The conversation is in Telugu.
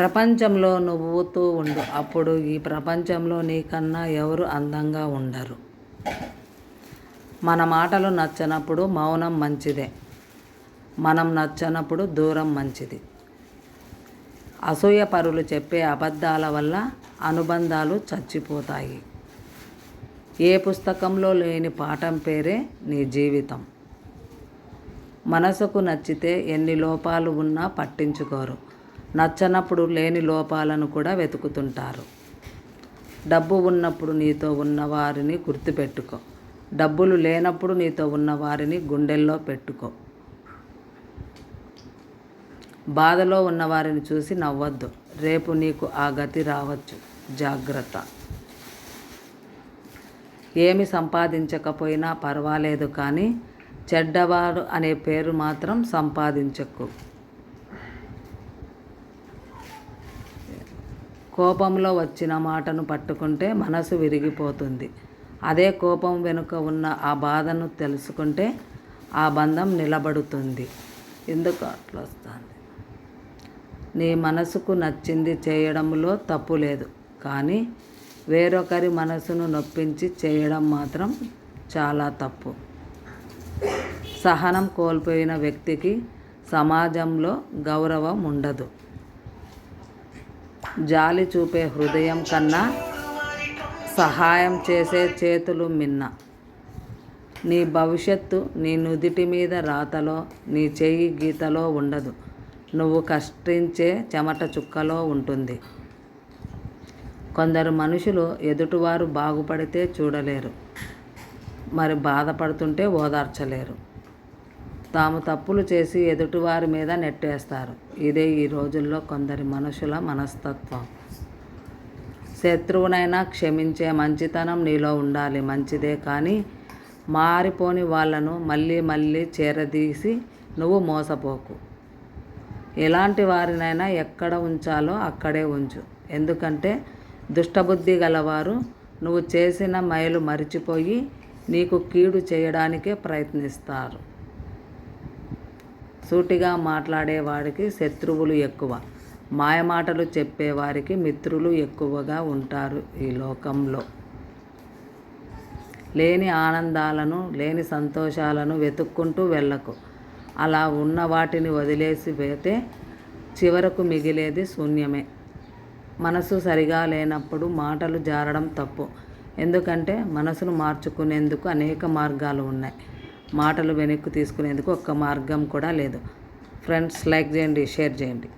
ప్రపంచంలో నువ్వుతూ ఉండు. అప్పుడు ఈ ప్రపంచంలో నీకన్నా ఎవరు అందంగా ఉండరు. మన మాటలు నచ్చనప్పుడు మౌనం మంచిదే. మనం నచ్చనప్పుడు దూరం మంచిది. అసూయ పరులు చెప్పే అబద్ధాల వల్ల అనుబంధాలు చచ్చిపోతాయి. ఏ పుస్తకంలో లేని పాఠం పేరే నీ జీవితం. మనసుకు నచ్చితే ఎన్ని లోపాలు ఉన్నా పట్టించుకోరు. నచ్చనప్పుడు లేని లోపాలను కూడా వెతుకుతుంటారు. డబ్బు ఉన్నప్పుడు నీతో ఉన్న వారిని గుర్తుపెట్టుకో. డబ్బులు లేనప్పుడు నీతో ఉన్న వారిని గుండెల్లో పెట్టుకో. బాధలో ఉన్నవారిని చూసి నవ్వద్దు. రేపు నీకు ఆ గతి రావచ్చు. జాగ్రత్త. ఏమి సంపాదించకపోయినా పర్వాలేదు కానీ చెడ్డవాడు అనే పేరు మాత్రం సంపాదించకు. కోపంలో వచ్చిన మాటను పట్టుకుంటే మనసు విరిగిపోతుంది. అదే కోపం వెనుక ఉన్న ఆ బాధను తెలుసుకుంటే ఆ బంధం నిలబడుతుంది. ఎందుకు అట్లా వస్తుంది? నీ మనసుకు నచ్చింది చేయడంలో తప్పు లేదు. కానీ వేరొకరి మనసును నొప్పించి చేయడం మాత్రం చాలా తప్పు. సహనం కోల్పోయిన వ్యక్తికి సమాజంలో గౌరవం ఉండదు. జాలి చూపే హృదయం కన్నా సహాయం చేసే చేతులు మిన్న. నీ భవిష్యత్తు నీ నుదిటి మీద రాతలో నీ చెయ్యి గీతలో ఉండదు. నువ్వు కష్టించే చెమట చుక్కలో ఉంటుంది. కొందరు మనుషులు ఎదుటివారు బాగుపడితే చూడలేరు. మరి బాధపడుతుంటే ఓదార్చలేరు. తాము తప్పులు చేసి ఎదుటివారి మీద నెట్టేస్తారు. ఇదే ఈ రోజుల్లో కొందరి మనుషుల మనస్తత్వం. శత్రువునైనా క్షమించే మంచితనం నీలో ఉండాలి. మంచిదే కానీ మారిపోని వాళ్ళను మళ్ళీ మళ్ళీ చేరదీసి నువ్వు మోసపోకు. ఎలాంటి వారినైనా ఎక్కడ ఉంచాలో అక్కడే ఉంచు. ఎందుకంటే దుష్టబుద్ధి గలవారు నువ్వు చేసిన మైలు మరిచిపోయి నీకు కీడు చేయడానికే ప్రయత్నిస్తారు. సూటిగా మాట్లాడేవాడికి శత్రువులు ఎక్కువ. మాయమాటలు చెప్పేవారికి మిత్రులు ఎక్కువగా ఉంటారు ఈ లోకంలో. లేని ఆనందాలను లేని సంతోషాలను వెతుక్కుంటూ వెళ్ళకు. అలా ఉన్న వాటిని వదిలేసి పోతే చివరకు మిగిలేది శూన్యమే. మనసు సరిగా లేనప్పుడు మాటలు జారడం తప్పు. ఎందుకంటే మనసును మార్చుకునేందుకు అనేక మార్గాలు ఉన్నాయి. మాటలు వెనక్కి తీసుకునేందుకు ఒక్క మార్గం కూడా లేదు. ఫ్రెండ్స్ లైక్ చేయండి షేర్ చేయండి.